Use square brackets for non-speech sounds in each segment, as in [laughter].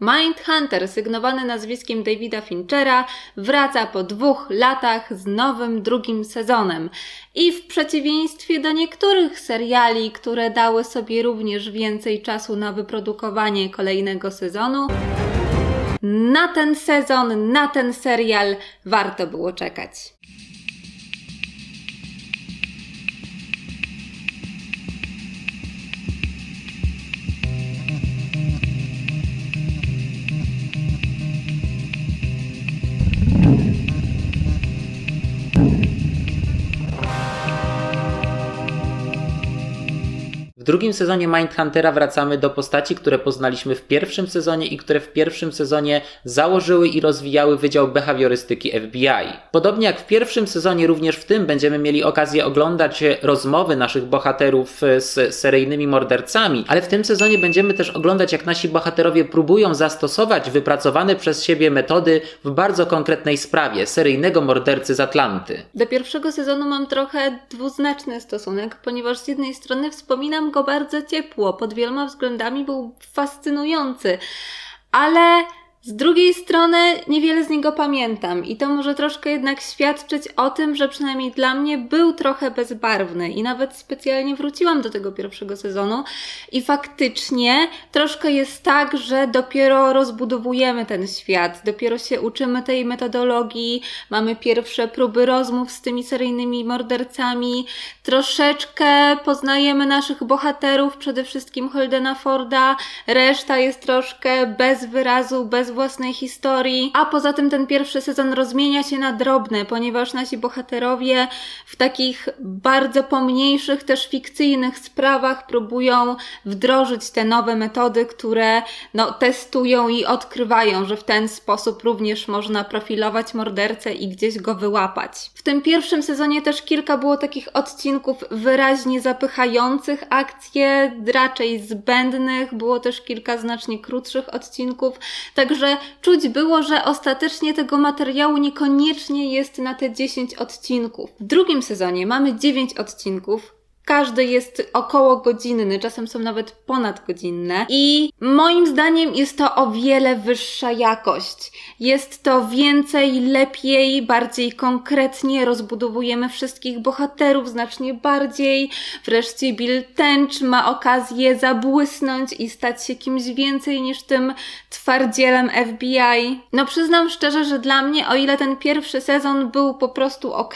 Mindhunter, sygnowany nazwiskiem Davida Finchera, wraca po dwóch latach z nowym drugim sezonem. I w przeciwieństwie do niektórych seriali, które dały sobie również więcej czasu na wyprodukowanie kolejnego sezonu, na ten sezon, na ten serial warto było czekać. Drugim sezonie Mindhuntera wracamy do postaci, które poznaliśmy w pierwszym sezonie i które w pierwszym sezonie założyły i rozwijały Wydział Behawiorystyki FBI. Podobnie jak w pierwszym sezonie, również w tym będziemy mieli okazję oglądać rozmowy naszych bohaterów e, z seryjnymi mordercami, ale w tym sezonie będziemy też oglądać, jak nasi bohaterowie próbują zastosować wypracowane przez siebie metody w bardzo konkretnej sprawie seryjnego mordercy z Atlanty. Do pierwszego sezonu mam trochę dwuznaczny stosunek, ponieważ z jednej strony wspominam go bardzo ciepło, pod wieloma względami był fascynujący, ale z drugiej strony niewiele z niego pamiętam i to może troszkę jednak świadczyć o tym, że przynajmniej dla mnie był trochę bezbarwny i nawet specjalnie wróciłam do tego pierwszego sezonu i faktycznie troszkę jest tak, że dopiero rozbudowujemy ten świat, dopiero się uczymy tej metodologii, mamy pierwsze próby rozmów z tymi seryjnymi mordercami, troszeczkę poznajemy naszych bohaterów, przede wszystkim Holdena Forda, reszta jest troszkę bez wyrazu, bez własnej historii, a poza tym ten pierwszy sezon rozmienia się na drobne, ponieważ nasi bohaterowie w takich bardzo pomniejszych, też fikcyjnych sprawach próbują wdrożyć te nowe metody, które no, testują i odkrywają, że w ten sposób również można profilować mordercę i gdzieś go wyłapać. W tym pierwszym sezonie też kilka było takich odcinków wyraźnie zapychających akcje, raczej zbędnych, było też kilka znacznie krótszych odcinków, także czuć było, że ostatecznie tego materiału niekoniecznie jest na te 10 odcinków. W drugim sezonie mamy 9 odcinków, każdy jest około godzinny, czasem są nawet ponadgodzinne. I moim zdaniem jest to o wiele wyższa jakość. Jest to więcej, lepiej, bardziej konkretnie rozbudowujemy wszystkich bohaterów znacznie bardziej. Wreszcie Bill Tench ma okazję zabłysnąć i stać się kimś więcej niż tym twardzielem FBI. No przyznam szczerze, że dla mnie, o ile ten pierwszy sezon był po prostu ok,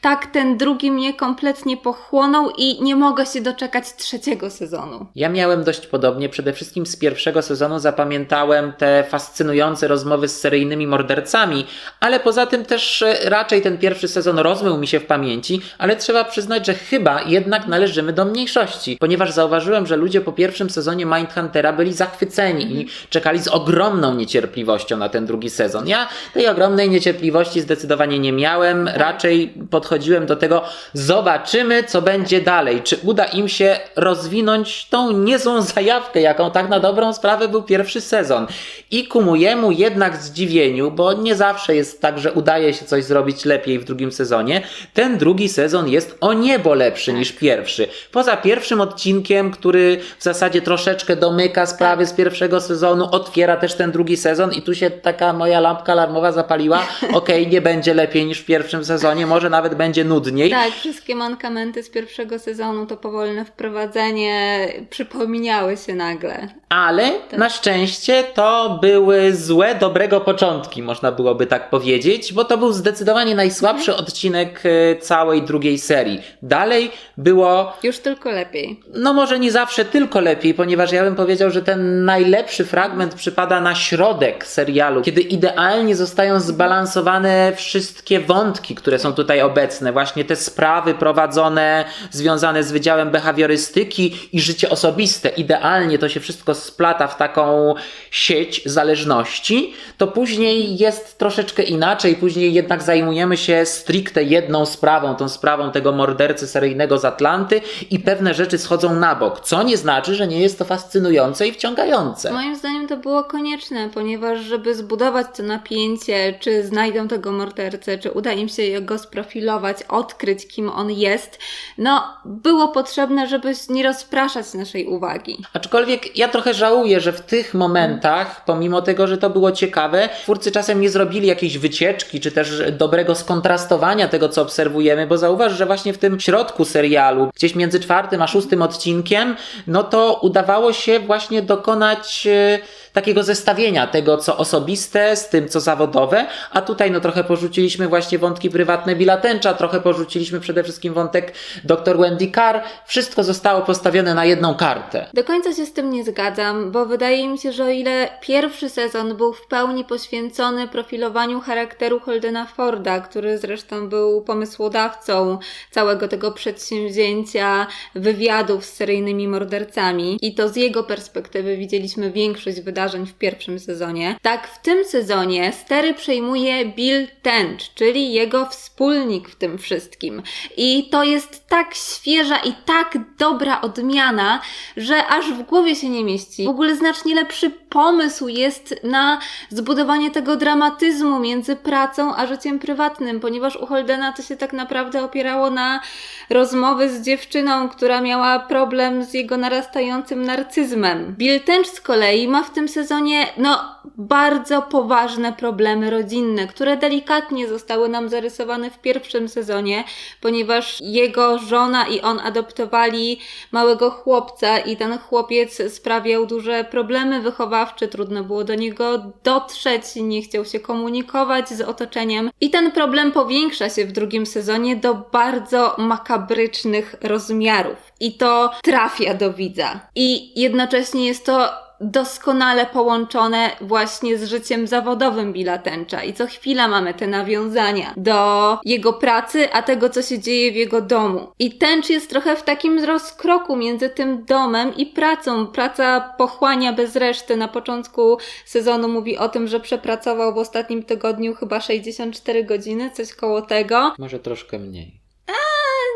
tak ten drugi mnie kompletnie pochłonął i nie mogę się doczekać trzeciego sezonu. Ja miałem dość podobnie. Przede wszystkim z pierwszego sezonu zapamiętałem te fascynujące rozmowy z seryjnymi mordercami, ale poza tym też e, raczej ten pierwszy sezon rozmył mi się w pamięci, ale trzeba przyznać, że chyba jednak należymy do mniejszości, ponieważ zauważyłem, że ludzie po pierwszym sezonie Mindhuntera byli zachwyceni i czekali z ogromną niecierpliwością na ten drugi sezon. Ja tej ogromnej niecierpliwości zdecydowanie nie miałem, raczej podchodziłem do tego, zobaczymy co będzie dalej, czy uda im się rozwinąć tą niezłą zajawkę, jaką tak na dobrą sprawę był pierwszy sezon. I ku mojemu jednak zdziwieniu, bo nie zawsze jest tak, że udaje się coś zrobić lepiej w drugim sezonie, ten drugi sezon jest o niebo lepszy niż pierwszy. Poza pierwszym odcinkiem, który w zasadzie troszeczkę domyka sprawy z pierwszego sezonu, otwiera też ten drugi sezon i tu się taka moja lampka alarmowa zapaliła. [laughs] Okej, nie będzie lepiej niż w pierwszym sezonie, może nawet będzie nudniej. Tak, wszystkie mankamenty z pierwszego sezonu, to powolne wprowadzenie przypomniały się nagle. Ale na szczęście to były złe, dobrego początki, można byłoby tak powiedzieć, bo to był zdecydowanie najsłabszy odcinek e, całej drugiej serii. Dalej było, Już tylko lepiej. no może nie zawsze tylko lepiej, ponieważ ja bym powiedział, że ten najlepszy fragment przypada na środek serialu, kiedy idealnie zostają zbalansowane wszystkie wątki, które są tutaj obecne. Właśnie te sprawy prowadzone, związane z Wydziałem Behawiorystyki i życie osobiste. Idealnie to się wszystko splata w taką sieć zależności. To później jest troszeczkę inaczej. Później jednak zajmujemy się stricte jedną sprawą, tą sprawą tego mordercy seryjnego z Atlanty i pewne rzeczy schodzą na bok. Co nie znaczy, że nie jest to fascynujące i wciągające. Moim zdaniem to było konieczne, ponieważ żeby zbudować to napięcie, czy znajdą tego mordercę, czy uda im się go sprofilować, odkryć kim on jest, no było potrzebne, żeby nie rozpraszać naszej uwagi. Aczkolwiek ja trochę żałuję, że w tych momentach, pomimo tego, że to było ciekawe, twórcy czasem nie zrobili jakiejś wycieczki, czy też dobrego skontrastowania tego, co obserwujemy, bo zauważ, że właśnie w tym środku serialu, gdzieś między czwartym a szóstym odcinkiem, no to udawało się właśnie dokonać e, takiego zestawienia tego, co osobiste z tym, co zawodowe, a tutaj no trochę porzuciliśmy właśnie wątki prywatne Billa Tencha, trochę porzuciliśmy przede wszystkim wątek dr Wendy Carr. Wszystko zostało postawione na jedną kartę. Do końca się z tym nie zgadzam, bo wydaje mi się, że o ile pierwszy sezon był w pełni poświęcony profilowaniu charakteru Holdena Forda, który zresztą był pomysłodawcą całego tego przedsięwzięcia wywiadów z seryjnymi mordercami i to z jego perspektywy widzieliśmy większość wydarzeń w pierwszym sezonie, tak w tym sezonie stery przejmuje Bill Tench, czyli jego wspólnik w tym wszystkim. I to jest tak świeża i tak dobra odmiana, że aż w głowie się nie mieści. W ogóle znacznie lepszy pomysł jest na zbudowanie tego dramatyzmu między pracą a życiem prywatnym, ponieważ u Holdena to się tak naprawdę opierało na rozmowy z dziewczyną, która miała problem z jego narastającym narcyzmem. Bill Tench z kolei ma w tym sezonie, no, bardzo poważne problemy rodzinne, które delikatnie zostały nam zarysowane w pierwszym sezonie, ponieważ jego żona i on adoptowali małego chłopca i ten chłopiec sprawiał duże problemy wychowawcze, trudno było do niego dotrzeć, nie chciał się komunikować z otoczeniem i ten problem powiększa się w drugim sezonie do bardzo makabrycznych rozmiarów i to trafia do widza. I jednocześnie jest to doskonale połączone właśnie z życiem zawodowym Billa Tencha i co chwila mamy te nawiązania do jego pracy, a tego, co się dzieje w jego domu. I Tench jest trochę w takim rozkroku między tym domem i pracą. Praca pochłania bez reszty. Na początku sezonu mówi o tym, że przepracował w ostatnim tygodniu chyba 64 godziny, coś koło tego. Może troszkę mniej.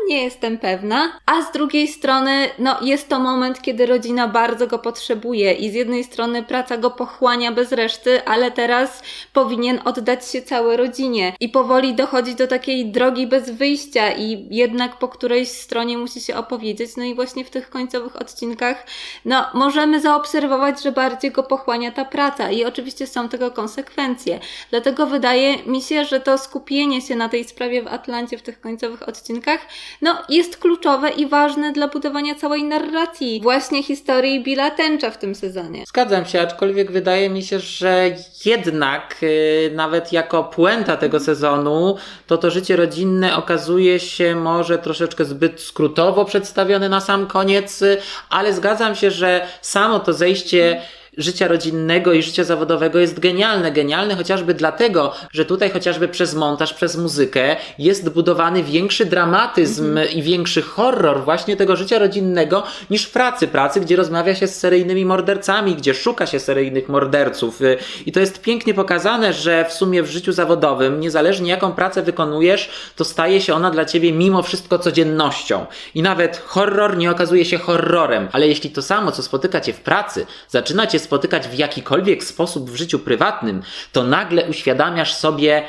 Nie jestem pewna. A z drugiej strony, no, jest to moment, kiedy rodzina bardzo go potrzebuje i z jednej strony praca go pochłania bez reszty, ale teraz powinien oddać się całej rodzinie i powoli dochodzi do takiej drogi bez wyjścia i jednak po którejś stronie musi się opowiedzieć. No i właśnie w tych końcowych odcinkach, no, możemy zaobserwować, że bardziej go pochłania ta praca i oczywiście są tego konsekwencje. Dlatego wydaje mi się, że to skupienie się na tej sprawie w Atlancie w tych końcowych odcinkach no, jest kluczowe i ważne dla budowania całej narracji właśnie historii Billa Tencha w tym sezonie. Zgadzam się, aczkolwiek wydaje mi się, że jednak y, nawet jako puenta tego sezonu, to to życie rodzinne okazuje się może troszeczkę zbyt skrótowo przedstawione na sam koniec, y, ale zgadzam się, że samo to zejście życia rodzinnego i życia zawodowego jest genialne. Genialne chociażby dlatego, że tutaj chociażby przez montaż, przez muzykę jest budowany większy dramatyzm i większy horror właśnie tego życia rodzinnego niż w pracy. Pracy, gdzie rozmawia się z seryjnymi mordercami, gdzie szuka się seryjnych morderców. I to jest pięknie pokazane, że w sumie w życiu zawodowym, niezależnie jaką pracę wykonujesz, to staje się ona dla ciebie mimo wszystko codziennością. I nawet horror nie okazuje się horrorem, ale jeśli to samo, co spotyka cię w pracy, zaczyna cię spotykać w jakikolwiek sposób w życiu prywatnym, to nagle uświadamiasz sobie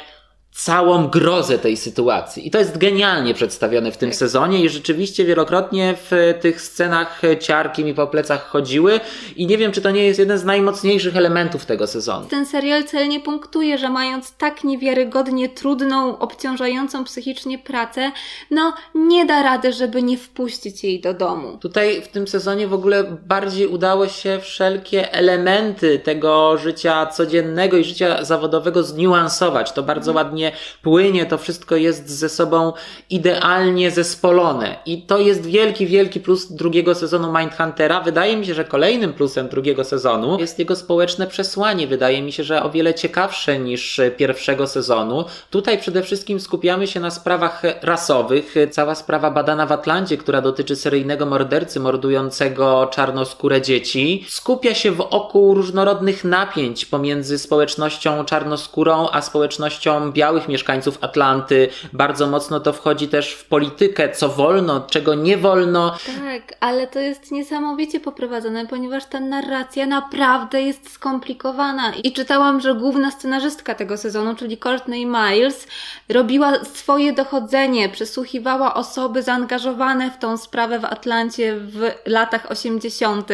całą grozę tej sytuacji. I to jest genialnie przedstawione w tym Tak. sezonie i rzeczywiście wielokrotnie w tych scenach ciarki mi po plecach chodziły i nie wiem, czy to nie jest jeden z najmocniejszych elementów tego sezonu. Ten serial celnie punktuje, że mając tak niewiarygodnie trudną, obciążającą psychicznie pracę, no nie da rady, żeby nie wpuścić jej do domu. Tutaj w tym sezonie w ogóle bardziej udało się wszelkie elementy tego życia codziennego i życia zawodowego zniuansować. To bardzo ładnie płynie, to wszystko jest ze sobą idealnie zespolone. I to jest wielki, wielki plus drugiego sezonu Mindhuntera. Wydaje mi się, że kolejnym plusem drugiego sezonu jest jego społeczne przesłanie. Wydaje mi się, że o wiele ciekawsze niż pierwszego sezonu. Tutaj przede wszystkim skupiamy się na sprawach rasowych. Cała sprawa badana w Atlancie, która dotyczy seryjnego mordercy mordującego czarnoskóre dzieci, skupia się wokół różnorodnych napięć pomiędzy społecznością czarnoskórą a społecznością białych pozostałych mieszkańców Atlanty. Bardzo mocno to wchodzi też w politykę, co wolno, czego nie wolno. Tak, ale to jest niesamowicie poprowadzone, ponieważ ta narracja naprawdę jest skomplikowana. I czytałam, że główna scenarzystka tego sezonu, czyli Courtney Miles, robiła swoje dochodzenie, przesłuchiwała osoby zaangażowane w tą sprawę w Atlancie w latach 80.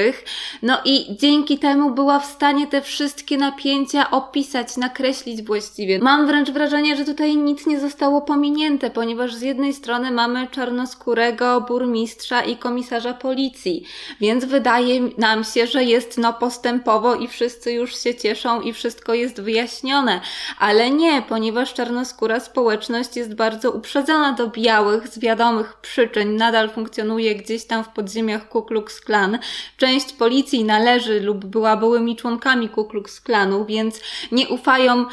No i dzięki temu była w stanie te wszystkie napięcia opisać, nakreślić właściwie. Mam wręcz wrażenie, że tutaj nic nie zostało pominięte, ponieważ z jednej strony mamy czarnoskórego burmistrza i komisarza policji, więc wydaje nam się, że jest no postępowo i wszyscy już się cieszą i wszystko jest wyjaśnione, ale nie, ponieważ czarnoskóra społeczność jest bardzo uprzedzona do białych z wiadomych przyczyn, nadal funkcjonuje gdzieś tam w podziemiach Ku Klux Klan. Część policji należy lub była byłymi członkami Ku Klux Klanu, więc nie ufają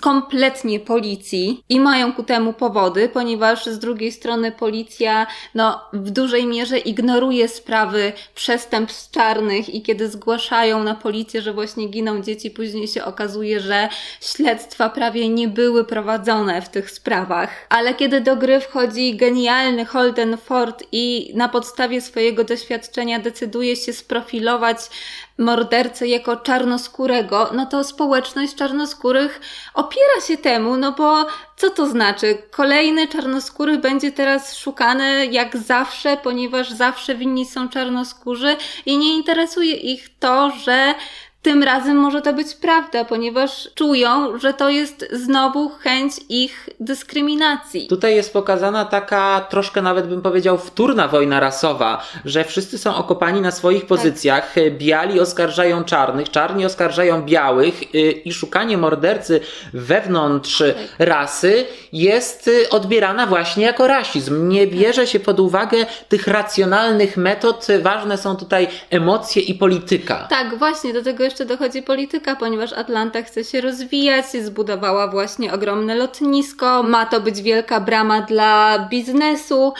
kompletnie policji i mają ku temu powody, ponieważ z drugiej strony policja no, w dużej mierze ignoruje sprawy przestępstw czarnych i kiedy zgłaszają na policję, że właśnie giną dzieci, później się okazuje, że śledztwa prawie nie były prowadzone w tych sprawach. Ale kiedy do gry wchodzi genialny Holden Ford i na podstawie swojego doświadczenia decyduje się sprofilować mordercę jako czarnoskórego, no to społeczność czarnoskórych opiera się temu, no bo co to znaczy? Kolejny czarnoskóry będzie teraz szukany jak zawsze, ponieważ zawsze winni są czarnoskórzy i nie interesuje ich to, że tym razem może to być prawda, ponieważ czują, że to jest znowu chęć ich dyskryminacji. Tutaj jest pokazana taka troszkę nawet bym powiedział wtórna wojna rasowa, że wszyscy są okopani na swoich pozycjach, biali oskarżają czarnych, czarni oskarżają białych y, i szukanie mordercy wewnątrz rasy jest y, odbierana właśnie jako rasizm. Nie bierze się pod uwagę tych racjonalnych metod, ważne są tutaj emocje i polityka. Tak, właśnie, do tego jeszcze dochodzi polityka, ponieważ Atlanta chce się rozwijać, zbudowała właśnie ogromne lotnisko, ma to być wielka brama dla biznesu.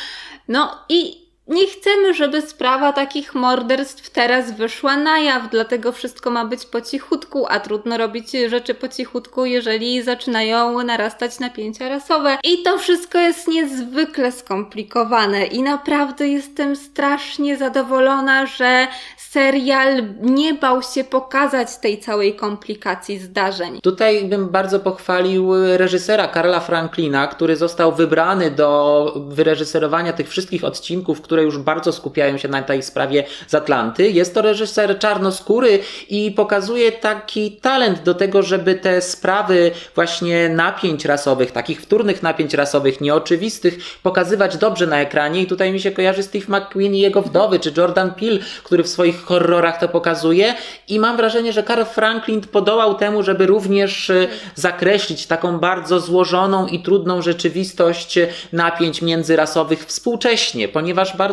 No i nie chcemy, żeby sprawa takich morderstw teraz wyszła na jaw, dlatego wszystko ma być po cichutku, a trudno robić rzeczy po cichutku, jeżeli zaczynają narastać napięcia rasowe. I to wszystko jest niezwykle skomplikowane i naprawdę jestem strasznie zadowolona, że serial nie bał się pokazać tej całej komplikacji zdarzeń. Tutaj bym bardzo pochwalił reżysera Karla Franklina, który został wybrany do wyreżyserowania tych wszystkich odcinków, które już bardzo skupiają się na tej sprawie z Atlanty. Jest to reżyser czarnoskóry i pokazuje taki talent do tego, żeby te sprawy właśnie napięć rasowych, takich wtórnych napięć rasowych, nieoczywistych, pokazywać dobrze na ekranie. I tutaj mi się kojarzy Steve McQueen i jego wdowy, czy Jordan Peele, który w swoich horrorach to pokazuje. I mam wrażenie, że Karl Franklin podołał temu, żeby również e, zakreślić taką bardzo złożoną i trudną rzeczywistość e, napięć międzyrasowych współcześnie, ponieważ bardzo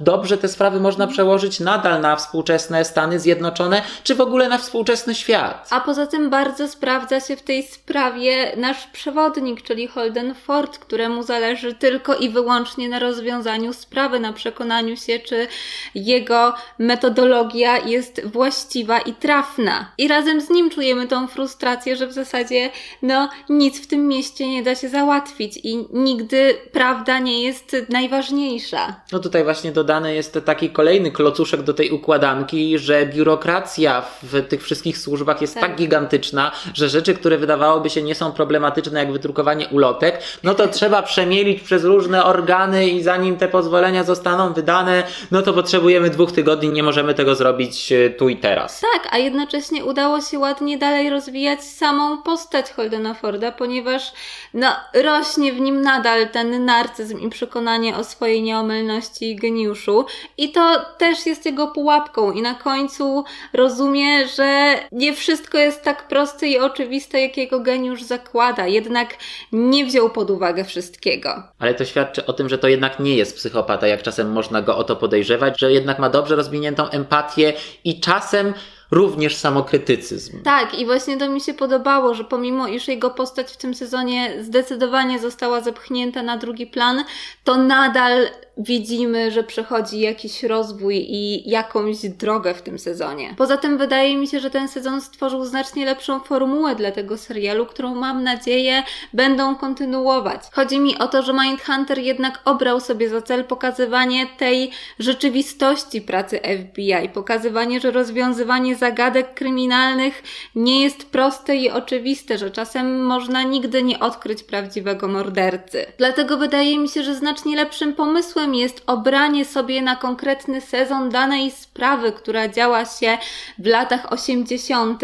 dobrze te sprawy można przełożyć nadal na współczesne Stany Zjednoczone, czy w ogóle na współczesny świat. A poza tym bardzo sprawdza się w tej sprawie nasz przewodnik, czyli Holden Ford, któremu zależy tylko i wyłącznie na rozwiązaniu sprawy, na przekonaniu się, czy jego metodologia jest właściwa i trafna. I razem z nim czujemy tą frustrację, że w zasadzie no nic w tym mieście nie da się załatwić i nigdy prawda nie jest najważniejsza. No tutaj właśnie dodany jest taki kolejny klocuszek do tej układanki, że biurokracja w tych wszystkich służbach jest tak, Tak. gigantyczna, że rzeczy, które wydawałoby się nie są problematyczne, jak wydrukowanie ulotek, no to [laughs] trzeba przemielić przez różne organy i zanim te pozwolenia zostaną wydane, no to potrzebujemy dwóch tygodni, nie możemy tego zrobić e, tu i teraz. Tak, a jednocześnie udało się ładnie dalej rozwijać samą postać Holdena Forda, ponieważ no, rośnie w nim nadal ten narcyzm i przekonanie o swojej nieomylności geniuszu. I to też jest jego pułapką. I na końcu rozumie, że nie wszystko jest tak proste i oczywiste, jak jego geniusz zakłada. Jednak nie wziął pod uwagę wszystkiego. Ale to świadczy o tym, że to jednak nie jest psychopata, jak czasem można go o to podejrzewać, że jednak ma dobrze rozwiniętą empatię i czasem również samokrytycyzm. Tak, i właśnie to mi się podobało, że pomimo iż jego postać w tym sezonie zdecydowanie została zepchnięta na drugi plan, to nadal widzimy, że przechodzi jakiś rozwój i jakąś drogę w tym sezonie. Poza tym wydaje mi się, że ten sezon stworzył znacznie lepszą formułę dla tego serialu, którą mam nadzieję będą kontynuować. Chodzi mi o to, że Mindhunter jednak obrał sobie za cel pokazywanie tej rzeczywistości pracy FBI, pokazywanie, że rozwiązywanie zagadek kryminalnych nie jest proste i oczywiste, że czasem można nigdy nie odkryć prawdziwego mordercy. Dlatego wydaje mi się, że znacznie lepszym pomysłem jest obranie sobie na konkretny sezon danej sprawy, która działa się w latach 80.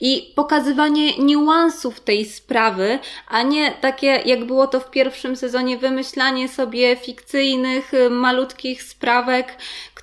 i pokazywanie niuansów tej sprawy, a nie takie jak było to w pierwszym sezonie, wymyślanie sobie fikcyjnych, malutkich sprawek,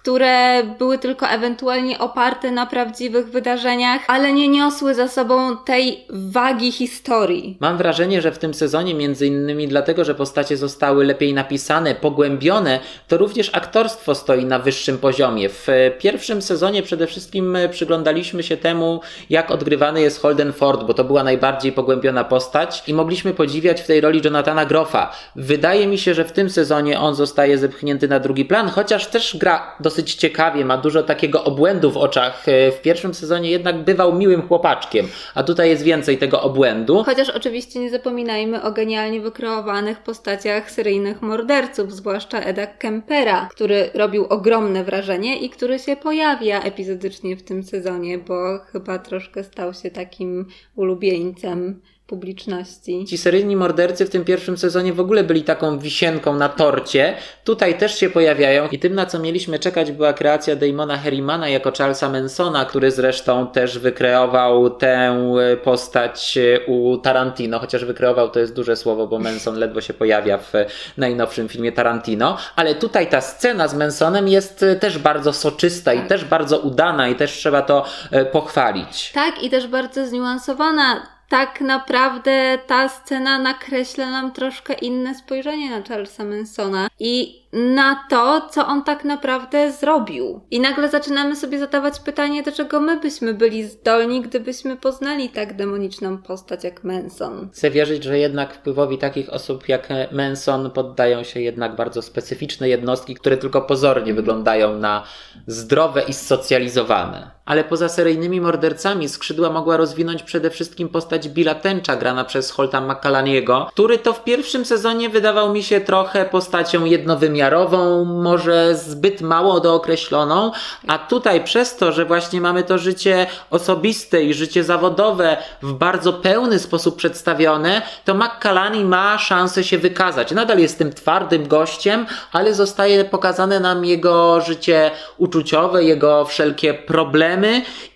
które były tylko ewentualnie oparte na prawdziwych wydarzeniach, ale nie niosły za sobą tej wagi historii. Mam wrażenie, że w tym sezonie, między innymi dlatego, że postacie zostały lepiej napisane, pogłębione, to również aktorstwo stoi na wyższym poziomie. W pierwszym sezonie przede wszystkim e, przyglądaliśmy się temu, jak odgrywany jest Holden Ford, bo to była najbardziej pogłębiona postać i mogliśmy podziwiać w tej roli Jonathana Groffa. Wydaje mi się, że w tym sezonie on zostaje zepchnięty na drugi plan, chociaż też gra dosyć ciekawie, ma dużo takiego obłędu w oczach. E, W pierwszym sezonie jednak bywał miłym chłopaczkiem, a tutaj jest więcej tego obłędu. Chociaż oczywiście nie zapominajmy o genialnie wykreowanych postaciach seryjnych morderców, zwłaszcza Eda Kempera, który robił ogromne wrażenie i który się pojawia epizodycznie w tym sezonie, bo chyba troszkę stał się takim ulubieńcem publiczności. Ci seryjni mordercy w tym pierwszym sezonie w ogóle byli taką wisienką na torcie. Tutaj też się pojawiają i tym, na co mieliśmy czekać, była kreacja Damona Herrimana jako Charlesa Mansona, który zresztą też wykreował tę postać u Tarantino, chociaż wykreował to jest duże słowo, bo Manson ledwo się pojawia w najnowszym filmie Tarantino, ale tutaj ta scena z Mansonem jest też bardzo soczysta i Tak. też bardzo udana i też trzeba to e, pochwalić. Tak, i też bardzo zniuansowana. Tak naprawdę ta scena nakreśla nam troszkę inne spojrzenie na Charlesa Mansona i na to, co on tak naprawdę zrobił. I nagle zaczynamy sobie zadawać pytanie, do czego my byśmy byli zdolni, gdybyśmy poznali tak demoniczną postać jak Manson. Chcę wierzyć, że jednak wpływowi takich osób jak Manson poddają się jednak bardzo specyficzne jednostki, które tylko pozornie wyglądają na zdrowe i socjalizowane. Ale poza seryjnymi mordercami skrzydła mogła rozwinąć przede wszystkim postać Billa Tencha grana przez Holta McCallaniego, który to w pierwszym sezonie wydawał mi się trochę postacią jednowymiarową, może zbyt mało dookreśloną, a tutaj przez to, że właśnie mamy to życie osobiste i życie zawodowe w bardzo pełny sposób przedstawione, to McCallany ma szansę się wykazać. Nadal jest tym twardym gościem, ale zostaje pokazane nam jego życie uczuciowe, jego wszelkie problemy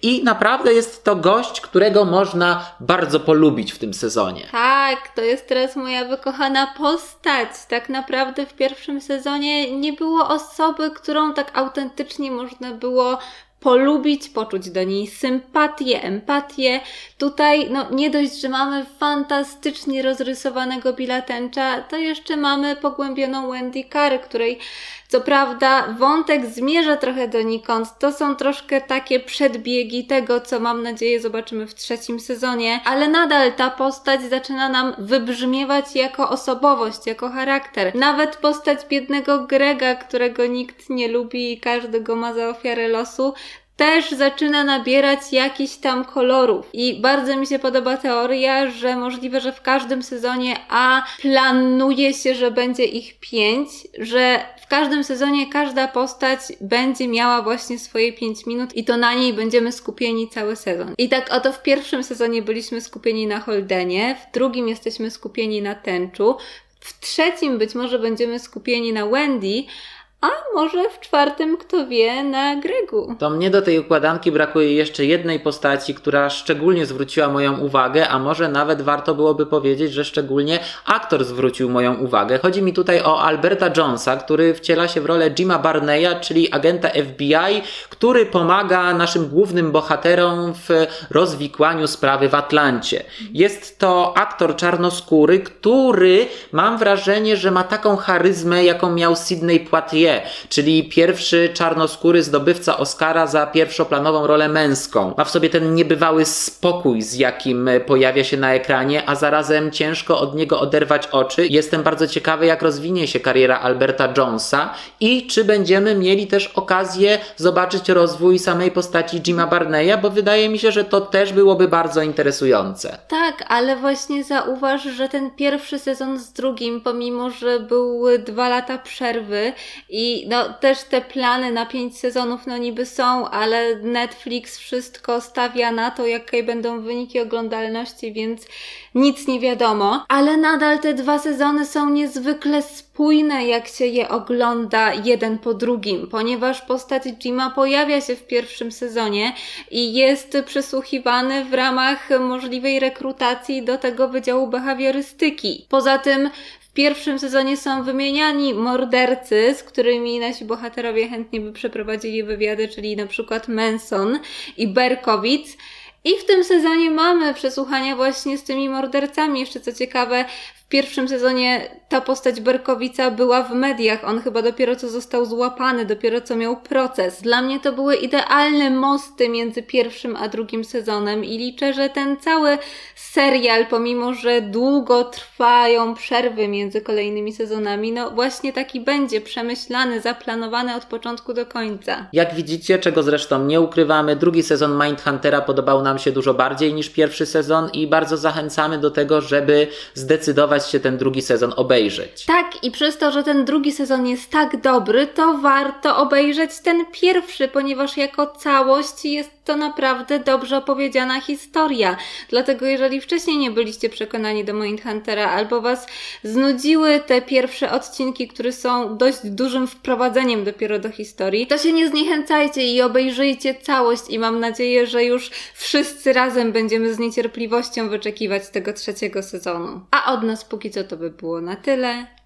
i naprawdę jest to gość, którego można bardzo polubić w tym sezonie. Tak, to jest teraz moja wykochana postać. Tak naprawdę w pierwszym sezonie nie było osoby, którą tak autentycznie można było polubić, poczuć do niej sympatię, empatię. Tutaj, no nie dość, że mamy fantastycznie rozrysowanego Billa to jeszcze mamy pogłębioną Wendy Carr, której co prawda wątek zmierza trochę donikąd. To są troszkę takie przedbiegi tego, co mam nadzieję zobaczymy w trzecim sezonie, ale nadal ta postać zaczyna nam wybrzmiewać jako osobowość, jako charakter. Nawet postać biednego Grega, którego nikt nie lubi i każdy go ma za ofiarę losu, też zaczyna nabierać jakichś tam kolorów. I bardzo mi się podoba teoria, że możliwe, że w każdym sezonie A planuje się, że będzie ich pięć, że w każdym sezonie każda postać będzie miała właśnie swoje 5 minut i to na niej będziemy skupieni cały sezon. I tak oto w pierwszym sezonie byliśmy skupieni na Holdenie, w drugim jesteśmy skupieni na Tenchu, w trzecim być może będziemy skupieni na Wendy, a może w czwartym, kto wie, na Gregu. To mnie do tej układanki brakuje jeszcze jednej postaci, która szczególnie zwróciła moją uwagę, a może nawet warto byłoby powiedzieć, że szczególnie aktor zwrócił moją uwagę. Chodzi mi tutaj o Alberta Jonesa, który wciela się w rolę Jima Barneya, czyli agenta FBI, który pomaga naszym głównym bohaterom w rozwikłaniu sprawy w Atlancie. Jest to aktor czarnoskóry, który mam wrażenie, że ma taką charyzmę, jaką miał Sidney Poitier Czyli pierwszy czarnoskóry zdobywca Oscara za pierwszoplanową rolę męską. Ma w sobie ten niebywały spokój, z jakim pojawia się na ekranie, a zarazem ciężko od niego oderwać oczy. Jestem bardzo ciekawy, jak rozwinie się kariera Alberta Jonesa i czy będziemy mieli też okazję zobaczyć rozwój samej postaci Jima Barneya, bo wydaje mi się, że to też byłoby bardzo interesujące. Tak, ale właśnie zauważ, że ten pierwszy sezon z drugim, pomimo że były dwa lata przerwy i no też te plany na pięć sezonów no niby są, ale Netflix wszystko stawia na to, jakie będą wyniki oglądalności, więc nic nie wiadomo. Ale nadal te dwa sezony są niezwykle spójne, jak się je ogląda jeden po drugim, ponieważ postać Jima pojawia się w pierwszym sezonie i jest przesłuchiwany w ramach możliwej rekrutacji do tego Wydziału Behawiorystyki. Poza tym pierwszym sezonie są wymieniani mordercy, z którymi nasi bohaterowie chętnie by przeprowadzili wywiady, czyli na przykład Manson i Berkowitz. I w tym sezonie mamy przesłuchania właśnie z tymi mordercami. Jeszcze co ciekawe, w pierwszym sezonie ta postać Berkowica była w mediach. On chyba dopiero co został złapany, dopiero co miał proces. Dla mnie to były idealne mosty między pierwszym a drugim sezonem i liczę, że ten cały serial, pomimo że długo trwają przerwy między kolejnymi sezonami, no właśnie taki będzie przemyślany, zaplanowany od początku do końca. Jak widzicie, czego zresztą nie ukrywamy, drugi sezon Mindhuntera podobał nam się dużo bardziej niż pierwszy sezon i bardzo zachęcamy do tego, żeby zdecydować się ten drugi sezon obejrzeć. Tak, i przez to, że ten drugi sezon jest tak dobry, to warto obejrzeć ten pierwszy, ponieważ jako całość jest to naprawdę dobrze opowiedziana historia. Dlatego, jeżeli wcześniej nie byliście przekonani do Mindhuntera albo Was znudziły te pierwsze odcinki, które są dość dużym wprowadzeniem dopiero do historii, to się nie zniechęcajcie i obejrzyjcie całość i mam nadzieję, że już wszyscy razem będziemy z niecierpliwością wyczekiwać tego trzeciego sezonu. A od nas póki co to by było na tyle.